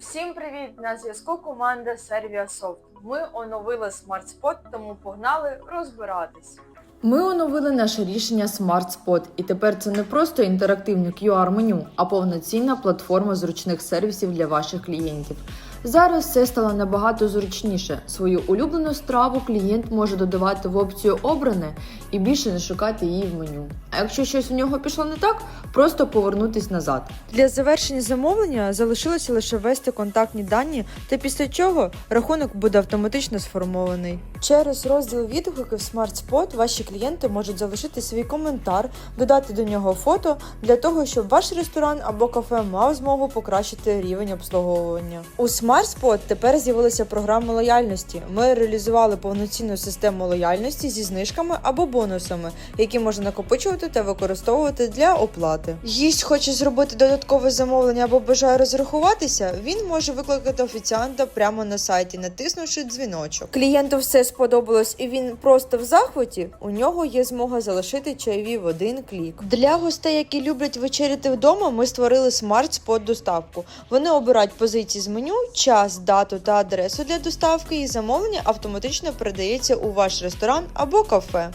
Всім привіт! На зв'язку команда Serviasoft. Ми оновили смартспот, тому погнали розбиратись. Ми оновили наше рішення Smart Spot, і тепер це не просто інтерактивне QR-меню, а повноцінна платформа зручних сервісів для ваших клієнтів. Зараз все стало набагато зручніше. Свою улюблену страву клієнт може додавати в опцію Обране і більше не шукати її в меню. А якщо щось у нього пішло не так, просто повернутись назад. Для завершення замовлення залишилося лише ввести контактні дані, та після чого рахунок буде автоматично сформований. Через розділ відгуків SmartSpot ваші клієнти можуть залишити свій коментар, додати до нього фото для того, щоб ваш ресторан або кафе мав змогу покращити рівень обслуговування. У SmartSpot тепер з'явилася програма лояльності. Ми реалізували повноцінну систему лояльності зі знижками або бонусами, які можна накопичувати та використовувати для оплати. Гість хоче зробити додаткове замовлення або бажає розрахуватися, він може викликати офіціанта прямо на сайті, натиснувши дзвіночок. Клієнту все сподобалось і він просто в захваті. У нього є змога залишити чайові в один клік. Для гостей, які люблять вечеряти вдома, ми створили смарт-спот доставку. Вони обирають позиції з меню, час, дату та адресу для доставки, і замовлення автоматично передається у ваш ресторан або кафе.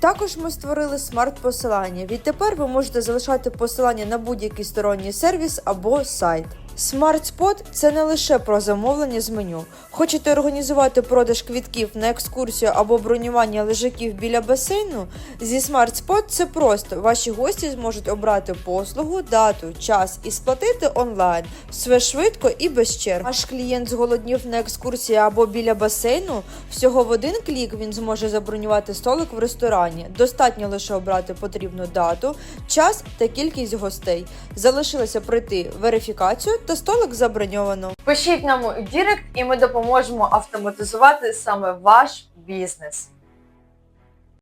Також ми створили смарт-посилання. Відтепер ви можете залишати посилання на будь-який сторонній сервіс або сайт. SmartSpot – це не лише про замовлення з меню. Хочете організувати продаж квітків на екскурсію або бронювання лежаків біля басейну? Зі SmartSpot це просто. Ваші гості зможуть обрати послугу, дату, час і сплатити онлайн. Все швидко і без черг. Ваш клієнт зголоднів на екскурсії або біля басейну. Всього в один клік він зможе забронювати столик в ресторані. Достатньо лише обрати потрібну дату, час та кількість гостей. Залишилося пройти верифікацію та столик заброньовано. Пишіть нам у Дірект і ми допоможемо автоматизувати саме ваш бізнес.